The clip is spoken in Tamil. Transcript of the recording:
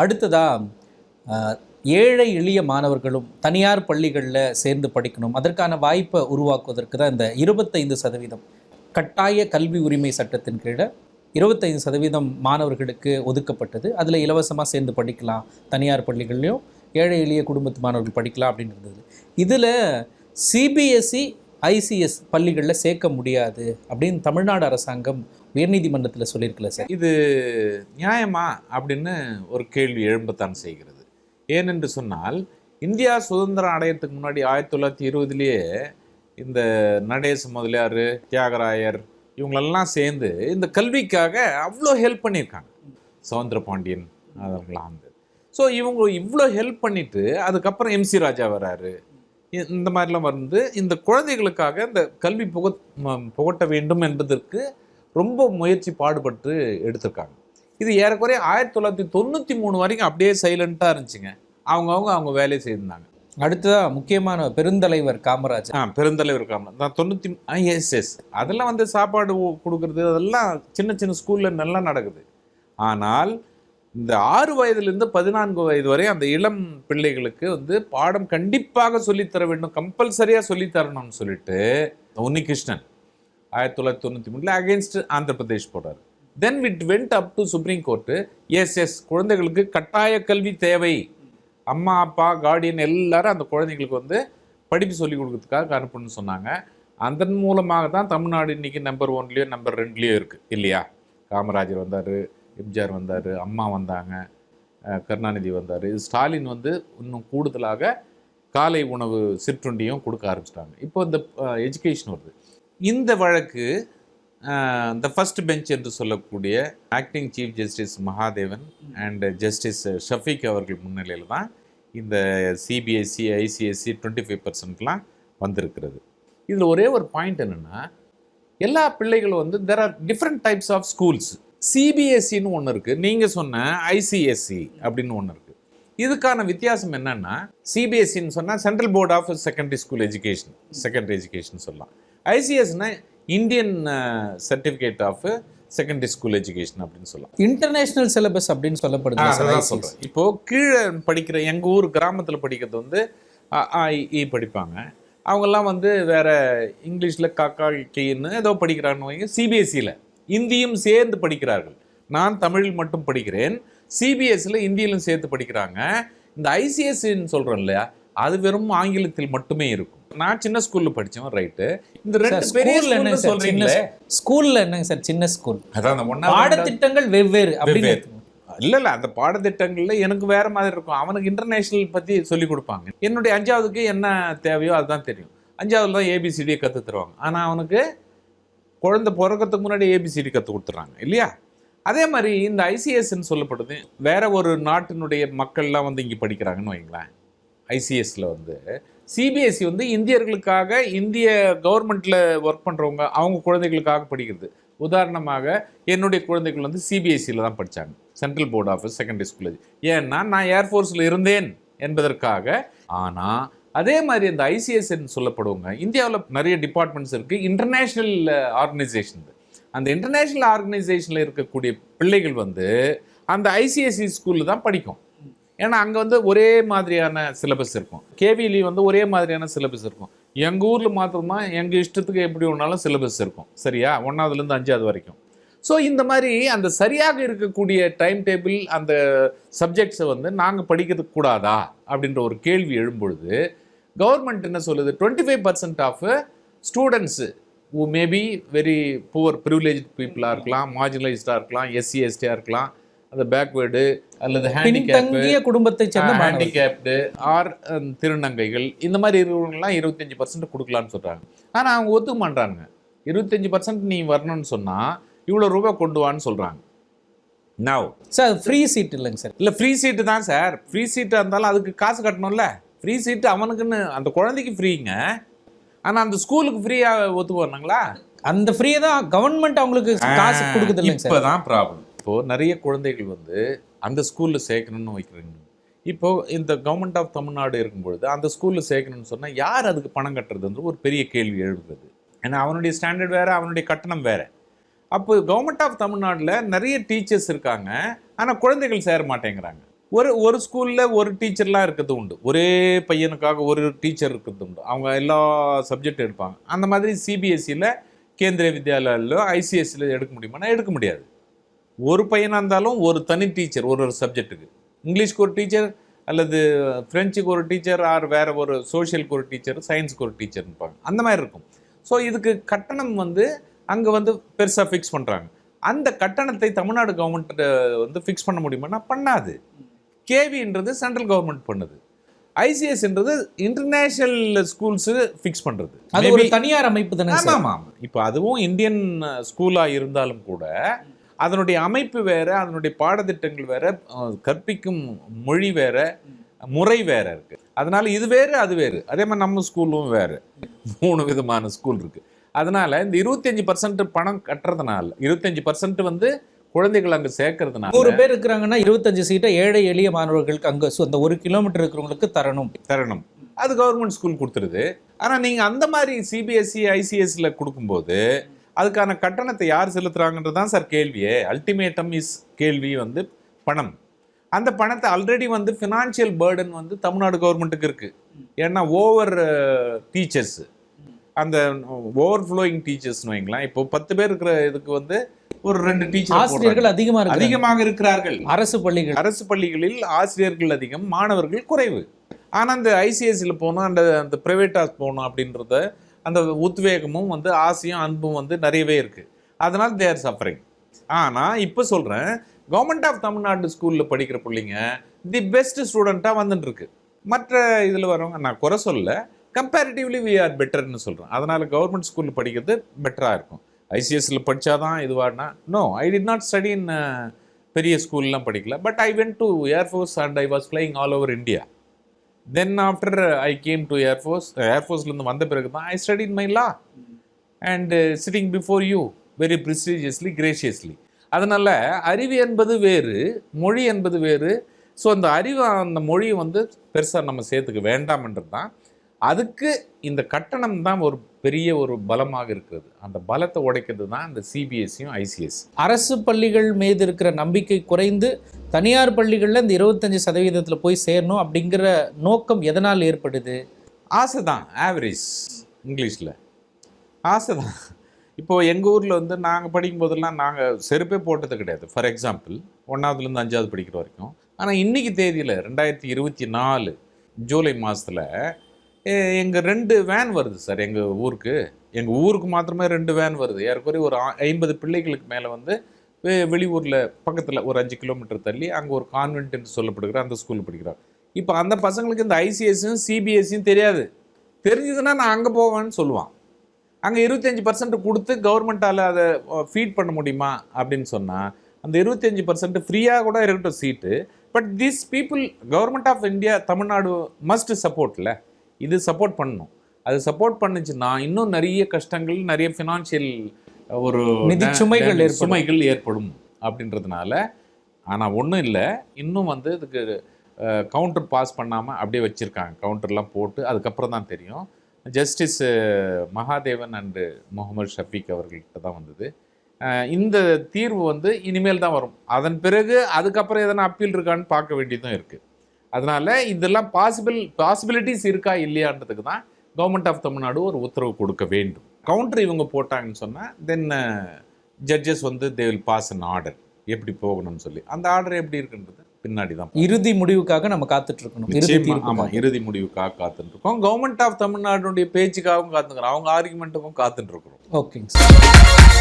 அடுத்ததாக ஏழை எளிய மாணவர்களும் தனியார் பள்ளிகளில் சேர்ந்து படிக்கணும். அதற்கான வாய்ப்பை உருவாக்குவதற்கு தான் இந்த இருபத்தைந்து சதவீதம் கட்டாய கல்வி உரிமை சட்டத்தின் கீழே இருபத்தைந்து சதவீதம் மாணவர்களுக்கு ஒதுக்கப்பட்டது. அதில் இலவசமாக சேர்ந்து படிக்கலாம். தனியார் பள்ளிகள்லையும் ஏழை எளிய குடும்பத்து மாணவர்கள் படிக்கலாம் அப்படின்னு இருந்தது. இதில் சிபிஎஸ்சி ஐசிஎஸ் பள்ளிகளில் சேர்க்க முடியாது அப்படின்னு தமிழ்நாடு அரசாங்கம் உயர்நீதிமன்றத்தில் சொல்லியிருக்கல சார். இது நியாயமா அப்படின்னு ஒரு கேள்வி எழும்பத்தான் செய்கிறது. ஏனென்று சொன்னால் இந்தியா சுதந்திரம் அடையிறதுக்கு முன்னாடி ஆயிரத்தி தொள்ளாயிரத்தி இருபதுலேயே இந்த நடேச முதலியார் தியாகராயர் இவங்களெல்லாம் சேர்ந்து இந்த கல்விக்காக அவ்வளோ ஹெல்ப் பண்ணியிருக்காங்க. சவுந்தர பாண்டியன் அதெல்லாம் வந்து ஸோ இவங்க இவ்வளோ ஹெல்ப் பண்ணிவிட்டு அதுக்கப்புறம் எம்சி ராஜா வராரு. இந்த மாதிரிலாம் வந்து இந்த குழந்தைகளுக்காக இந்த கல்வி புக புகட்ட வேண்டும் என்பதற்கு ரொம்ப முயற்சி பாடுபட்டு எடுத்திருக்காங்க. இது ஏறக்குறைய ஆயிரத்தி தொள்ளாயிரத்தி தொண்ணூற்றி மூணு வரைக்கும் அப்படியே சைலண்ட்டாக இருந்துச்சுங்க. அவங்கவுங்க அவங்க வேலையை செய்திருந்தாங்க. அடுத்ததாக முக்கியமான பெருந்தலைவர் காமராஜ் ஆ பெருந்தலைவர் காமராஜ் நான் தொண்ணூற்றி எஸ் எஸ் அதெல்லாம் வந்து சாப்பாடு கொடுக்குறது அதெல்லாம் சின்ன சின்ன ஸ்கூலில் நல்லா நடக்குது. ஆனால் இந்த ஆறு வயதுலேருந்து பதினான்கு வயது வரை அந்த இளம் பிள்ளைகளுக்கு வந்து பாடம் கண்டிப்பாக சொல்லித்தர வேண்டும் கம்பல்சரியாக சொல்லித்தரணும்னு சொல்லிட்டு உன்னிகிருஷ்ணன் ஆயிரத்தி தொள்ளாயிரத்தி தொண்ணூற்றி மூணில் அகேன்ஸ்ட் ஆந்திர பிரதேஷ் போடுறாரு then with went up to supreme court yes yes குழந்தைகளுக்கு கட்டாய கல்வி தேவை. அம்மா அப்பா கார்டியன் எல்லாரும் அந்த குழந்தைங்களுக்கு வந்து படிப்பு சொல்லி கொடுக்கறதுக்காக அனுப்பணும்னு சொன்னாங்க. அதன் மூலமாக தான் தமிழ்நாடு இன்றைக்கி நம்பர் ஒன்லேயோ நம்பர் ரெண்டுலேயோ இருக்குது இல்லையா? காமராஜர் வந்தார் எம்ஜிஆர் வந்தார் அம்மா வந்தாங்க கருணாநிதி வந்தார். ஸ்டாலின் வந்து இன்னும் கூடுதலாக காலை உணவு சிற்றுண்டியும் கொடுக்க ஆரம்பிச்சிட்டாங்க. இப்போ இந்த எஜுகேஷன் வருது. இந்த வழக்கு இந்த ஃபஸ்ட் பெஞ்ச் என்று சொல்லக்கூடிய acting chief justice Mahadevan and justice Shafeeq அவர்கள் முன்னிலையில் தான் இந்த சிபிஎஸ்சி ஐசிஎஸ்சி டுவெண்ட்டி ஃபைவ் பர்சன்ட்லாம் வந்திருக்கிறது. இதில் ஒரே ஒரு பாயிண்ட் என்னென்னா எல்லா பிள்ளைகளும் வந்து there are different types of schools சிபிஎஸ்சின்னு ஒன்று இருக்குது நீங்கள் சொன்ன ஐசிஎஸ்சி அப்படின்னு ஒன்று இருக்குது இதுக்கான வித்தியாசம் என்னென்னா சிபிஎஸ்சின்னு சொன்னால் central board of secondary school education secondary education சொல்லலாம். ஐசிஎஸ்னா Indian certificate of secondary school education அப்படின்னு சொல்லலாம். இன்டர்நேஷனல் சிலபஸ் அப்படின்னு சொல்லப்படுது. சார் அதான் ICSE. சொல்றேன். இப்போ கீழே படிக்கிற எங்க ஊர் கிராமத்துல படிக்கிறது வந்து இ, படிப்பாங்க. அவங்கெல்லாம் வந்து வேற இங்கிலீஷ்ல காக்கா கீன்னு ஏதோ படிக்கிறான்னு வைங்க. சிபிஎஸ்சியில் இந்தியும் சேர்ந்து படிக்கிறார்கள். நான் தமிழில் மட்டும் படிக்கிறேன். சிபிஎஸ்சியில் இந்தியிலும் சேர்த்து படிக்கிறாங்க. இந்த ஐசிஎஸ்சின்னு சொல்றோம் இல்லையா? அது வெறும் ஆங்கிலத்தில் மட்டுமே இருக்கும். நான் சின்ன ஸ்கூல்ல படிச்சவன் ரைட்டு இந்த ரெண்டு பெரிய ஸ்கூல்ல என்னங்க ஸ்கூல்னு சார்? சின்ன சொல்றீங்களே? ஸ்கூல்ல என்னங்க சார் சின்ன ஸ்கூல் அதான் அந்த ஒண்ணாவது, பாடத்திட்டங்கள் வெவ்வேறு அப்படின்னு. இல்ல இல்ல அந்த பாடத்திட்டங்கள்ல எனக்கு வேற மாதிரி இருக்கும். அவனுக்கு இன்டர்நேஷனல் பத்தி சொல்லி கொடுப்பாங்க. என்னுடைய அஞ்சாவதுக்கு என்ன தேவையோ அதுதான் தெரியும். அஞ்சாவதுல தான் ஏபிசிடியை கத்து தருவாங்க. ஆனா அவனுக்கு குழந்தை பிறக்கிறதுக்கு முன்னாடி ஏபிசிடி கத்து கொடுத்துறாங்க இல்லையா? அதே மாதிரி இந்த ஐசிஎஸ்ன்னு சொல்லப்படுது. வேற ஒரு நாட்டினுடைய மக்கள்லாம் வந்து இங்க படிக்கிறாங்கன்னு வைங்களேன். ஐசிஎஸ்ல வந்து சிபிஎஸ்சி வந்து இந்தியர்களுக்காக இந்திய கவர்மெண்ட்டில் ஒர்க் பண்ணுறவங்க அவங்க குழந்தைகளுக்காக படிக்கிறது. உதாரணமாக என்னுடைய குழந்தைகள் வந்து சிபிஎஸ்சியில் தான் படித்தாங்க central board of secondary school ஏன்னா நான் ஏர்ஃபோர்ஸில் இருந்தேன் என்பதற்காக ஆனால் அதே மாதிரி இந்த ஐசிஎஸ்ன்னு சொல்லப்படுவங்க இந்தியாவில் நிறைய டிபார்ட்மெண்ட்ஸ் இருக்குது இன்டர்நேஷ்னல் ஆர்கனைசேஷன் அந்த இன்டர்நேஷ்னல் ஆர்கனைசேஷனில் இருக்கக்கூடிய பிள்ளைகள் வந்து அந்த ஐசிஎஸ்சி ஸ்கூலில் தான் படிக்கும். ஏன்னா அங்கே வந்து ஒரே மாதிரியான சிலபஸ் இருக்கும். கேவிலி வந்து ஒரே மாதிரியான சிலபஸ் இருக்கும். எங்கள் ஊரில் மாத்திரமா எங்கள் இஷ்டத்துக்கு எப்படி ஒன்றாலும் சிலபஸ் இருக்கும். சரியா? ஒன்றாவதுலேருந்து அஞ்சாவது வரைக்கும். ஸோ இந்த மாதிரி அந்த சரியாக இருக்கக்கூடிய டைம் டேபிள் அந்த சப்ஜெக்ட்ஸை வந்து நாங்கள் படிக்கிறது கூடாதா? அப்படின்ற ஒரு கேள்வி எழும்பொழுது கவர்மெண்ட் என்ன சொல்லுது? Twenty five percent of students who maybe very poor privilege பீப்புளாக இருக்கலாம் மார்ஜினலைஸ்டாக இருக்கலாம் எஸ்சி எஸ்டியாக இருக்கலாம் அந்த பேக்வேர்டு அல்லது பின்தங்கிய குடும்பத்தை சேர்ந்த ஹேண்டிகேப்டு ஆர் திருநங்கைகள் இந்த மாதிரி இருக்கிறவங்கலாம் இருபத்தஞ்சி பர்சன்ட் கொடுக்கலான்னு சொல்கிறாங்க ஆனால் அவங்க ஒத்துக்க மாட்டாங்க இருபத்தஞ்சி பர்சன்ட் நீ வரணும்னு சொன்னால் இவ்வளோ ரூபாய் கொண்டு வான்னு சொல்கிறாங்க நவ் சார் ஃப்ரீ சீட் இல்லைங்க சார். இல்லை ஃப்ரீ சீட்டு தான் சார். ஃப்ரீ சீட்டாக இருந்தாலும் அதுக்கு காசு கட்டணும்ல. ஃப்ரீ சீட்டு அவனுக்குன்னு அந்த குழந்தைக்கு ஃப்ரீங்க ஆனால் அந்த ஸ்கூலுக்கு ஃப்ரீயாக ஒத்துக்குவானுங்களா அந்த ஃப்ரீயை தான் கவர்மெண்ட் அவங்களுக்கு காசு கொடுக்குது இல்லைங்க சார். இப்போதான் ப்ராப்ளம் இப்போது நிறைய குழந்தைகள் வந்து அந்த ஸ்கூலில் சேர்க்கணும்னு வைக்கிறீங்க. இப்போது இந்த கவர்மெண்ட் ஆஃப் தமிழ்நாடு இருக்கும்பொழுது அந்த ஸ்கூலில் சேர்க்கணும்னு சொன்னால் யார் அதுக்கு பணம் கட்டுறதுன்ற ஒரு பெரிய கேள்வி எழுதுறது ஏன்னா அவனுடைய ஸ்டாண்டர்ட் வேறு அவனுடைய கட்டணம் வேறு. அப்போ கவர்மெண்ட் ஆஃப் தமிழ்நாட்டில் நிறைய டீச்சர்ஸ் இருக்காங்க. ஆனால் குழந்தைகள் சேர மாட்டேங்கிறாங்க. ஒரு ஒரு ஸ்கூலில் ஒரு டீச்சர்லாம் இருக்கிறது உண்டு. ஒரே பையனுக்காக ஒரு டீச்சர் இருக்கிறது உண்டு. அவங்க எல்லா சப்ஜெக்ட் எடுப்பாங்க. அந்த மாதிரி சிபிஎஸ்சியில் கேந்திரிய வித்யாலயிலோ ஐசிஎஸ்சியில் எடுக்க முடியுமானா எடுக்க முடியாது. ஒரு பையனாக இருந்தாலும் ஒரு தனி டீச்சர் ஒரு ஒரு சப்ஜெக்ட்டுக்கு இங்கிலீஷ்க்கு ஒரு டீச்சர் அல்லது ஃப்ரெஞ்சுக்கு ஒரு டீச்சர் ஆர் வேற ஒரு சோஷியலுக்கு ஒரு டீச்சர் சயின்ஸுக்கு ஒரு டீச்சர் இருப்பாங்க. அந்த மாதிரி இருக்கும். ஸோ இதுக்கு கட்டணம் வந்து அங்கே வந்து பெருசாக ஃபிக்ஸ் பண்ணுறாங்க அந்த கட்டணத்தை தமிழ்நாடு கவர்மெண்ட் வந்து ஃபிக்ஸ் பண்ண முடியுமானா பண்ணாது. கேவின்றது சென்ட்ரல் கவர்மெண்ட் பண்ணுது. ஐசிஎஸ்ன்றது இன்டர்நேஷனல் ஸ்கூல்ஸு ஃபிக்ஸ் பண்ணுறது அது ஒரு தனியார் அமைப்பு தானே ஆமா சார் ஆமா ஆமா. இப்போ அதுவும் இந்தியன் ஸ்கூலா இருந்தாலும் கூட அதனுடைய அமைப்பு வேற அதனுடைய பாடத்திட்டங்கள் வேற கற்பிக்கும் மொழி வேற முறை வேற இருக்கு. அதனால இது வேறு அது வேறு. அதே மாதிரி நம்ம ஸ்கூலும் வேறு. மூணு விதமான ஸ்கூல் இருக்கு. அதனால இந்த இருபத்தஞ்சு பர்சன்ட் பணம் கட்டுறதுனால இருபத்தஞ்சு பர்சன்ட் வந்து குழந்தைகள் அங்க சேர்க்கறதுனால நூறு பேர் இருக்கிறாங்கன்னா இருபத்தஞ்சு சீட்டை ஏழை எளிய மாணவர்களுக்கு அங்க அந்த ஒரு கிலோமீட்டர் இருக்கிறவங்களுக்கு தரணும். தரணும். அது கவர்மெண்ட் ஸ்கூல் கொடுத்துருது. ஆனா நீங்க அந்த மாதிரி E, சிபிஎஸ்சி ஐசிஎஸ்ல கொடுக்கும்போது அதுக்கான கட்டணத்தை யார் செலுத்துறாங்கன்றது தான் சார் கேள்வியே. அல்டிமேட்டம் இஸ் கேள்வி வந்து பணம். அந்த பணத்தை ஆல்ரெடி வந்து ஃபினான்ஷியல் பேர்டன் வந்து தமிழ்நாடு கவர்மெண்ட்டுக்கு இருக்கு. ஏன்னா ஓவர் டீச்சர்ஸ் அந்த ஓவர் ஃப்ளோயிங் டீச்சர்ஸ்னு வைங்களேன். இப்போ பத்து பேர் இருக்கிற இதுக்கு வந்து ஒரு ரெண்டு டீச்சர் ஆசிரியர்கள் அதிகமா இருக்கு அதிகமாக இருக்கிறார்கள். அரசு பள்ளிகள். அரசு பள்ளிகளில் ஆசிரியர்கள் அதிகம் மாணவர்கள் குறைவு. ஆனால் அந்த ஐசிஎஸ்சியில் போகணும் அந்த அந்த ப்ரைவேட்டாக போகணும் அப்படின்றத அந்த உத்வேகமும் வந்து ஆசையும் அன்பும் வந்து நிறையவே இருக்குது அதனால் தேர் சஃபரிங் ஆனால் இப்போ சொல்கிறேன் கவர்மெண்ட் ஆஃப் தமிழ்நாடு ஸ்கூலில் படிக்கிற பிள்ளைங்க தி பெஸ்ட் ஸ்டூடெண்ட்டாக வந்துட்டுருக்கு. மற்ற இதில் வரவங்க நான் குறை சொல்ல கம்பேரிட்டிவ்லி வி ஆர் பெட்டர்னு சொல்கிறேன் அதனால் கவர்மெண்ட் ஸ்கூலில் படிக்கிறது பெட்டராக இருக்கும். ஐசிஎஸ்சியில் படித்தாதான் இதுவானா no I did not study in பெரிய ஸ்கூல்லாம் படிக்கல. But I went to air force and I was flying all over India then after I came to air force ஏர்ஃபோர்ஸ்லேருந்து வந்த பிறகு தான் I study in my law and sitting before you very prestigiously graciously அதனால் அறிவு என்பது வேறு மொழி என்பது வேறு. ஸோ அந்த அறிவு அந்த மொழியை வந்து பெருசாக நம்ம சேர்த்துக்க வேண்டாம்ன்றது தான் அதுக்கு இந்த கட்டணம் தான் ஒரு பெரிய ஒரு பலமாக இருக்கிறது. அந்த பலத்தை உடைக்கிறது தான் இந்த சிபிஎஸ்சியும் ஐசிஎஸ் அரசு பள்ளிகள் மீது இருக்கிற நம்பிக்கை குறைந்து தனியார் பள்ளிகள்ல இந்த இருபத்தஞ்சு சதவீதத்துல போய் சேரணும் அப்படிங்கிற நோக்கம் எதனால் ஏற்படுது? ஆசை தான் ஆவரேஜ் இங்கிலீஷில். ஆசை தான் இப்போது எங்கள் ஊரில் வந்து நாங்கள் படிக்கும் போதெல்லாம் நாங்கள் செருப்பே போட்டது கிடையாது. ஃபார் எக்ஸாம்பிள் ஒன்றாவதுலேருந்து அஞ்சாவது படிக்கிற வரைக்கும். ஆனால் இன்னைக்கு தேதியில் ரெண்டாயிரத்தி இருபத்தி நாலு ஜூலை மாதத்தில் எங்கள் ரெண்டு வேன் வருது சார் எங்கள் ஊருக்கு. எங்கள் ஊருக்கு மாத்திரமே ரெண்டு வேன் வருது. ஏற்கனவே ஒரு ஐம்பது பிள்ளைகளுக்கு மேலே வந்து வெளியூரில் பக்கத்தில் ஒரு அஞ்சு கிலோமீட்டர் தள்ளி அங்கே ஒரு கான்வென்ட் என்று சொல்லப்படுகிற அந்த ஸ்கூலில் படிக்கிறாங்க இப்போ அந்த பசங்களுக்கு இந்த ஐசிஎஸ்சியும் சிபிஎஸ்சியும் தெரியாது. தெரிஞ்சதுன்னா நான் அங்கே போவேன்னு சொல்லுவான். அங்கே இருபத்தஞ்சி பர்சன்ட் கொடுத்து கவர்மெண்ட்டால் அதை ஃபீட் பண்ண முடியுமா அப்படின்னு சொன்னால் அந்த இருபத்தஞ்சி பர்சன்ட் ஃப்ரீயாக கூட இருக்கட்டும் seat but this people government of India Tamil Nadu must சப்போர்ட்டில் இது சப்போர்ட் பண்ணணும். அது சப்போர்ட் பண்ணுச்சுன்னா இன்னும் நிறைய கஷ்டங்கள் நிறைய ஃபினான்ஷியல் ஒரு நிதி சுமைகள். சுமைகள் ஏற்படும் அப்படின்றதுனால ஆனால் ஒன்றும் இல்லை. இன்னும் வந்து இதுக்கு கவுண்டர் பாஸ் பண்ணாமல் அப்படியே வச்சுருக்காங்க. கவுண்டர்லாம் போட்டு அதுக்கப்புறம் தான் தெரியும். ஜஸ்டிஸ் மகாதேவன் அண்டு முகமது ஷஃபீக் அவர்கள்ட்ட தான் வந்தது. இந்த தீர்வு வந்து இனிமேல் தான் வரும். அதன் பிறகு அதுக்கப்புறம் எதனா அப்பீல் இருக்கான்னு பார்க்க வேண்டியதும் இருக்குது அதனால இதெல்லாம் பாசிபிள் பாசிபிலிட்டிஸ் இருக்கா இல்லையான்றதுக்கு தான் கவர்மெண்ட் ஆஃப் தமிழ்நாடு ஒரு உத்தரவு கொடுக்க வேண்டும். கவுண்டர் இவங்க போட்டாங்கன்னு சொன்னால் தென் ஜட்ஜஸ் வந்து they will pass an order எப்படி போகணும்னு சொல்லி. அந்த ஆர்டர் எப்படி இருக்குன்றது பின்னாடி தான் இறுதி முடிவுக்காக நம்ம காத்துட்டு இருக்கணும். இறுதி நிச்சயமா, தீர்ப்புக்காக. ஆமா இறுதி முடிவுக்காக காத்துட்டு இருக்கோம். கவர்மெண்ட் ஆஃப் தமிழ்நாடுடைய பேச்சுக்காகவும் காத்துக்கிறோம் அவங்க ஆர்குமெண்ட்டுக்கும் காத்துட்டு இருக்கிறோம் ஓகேங்க சார்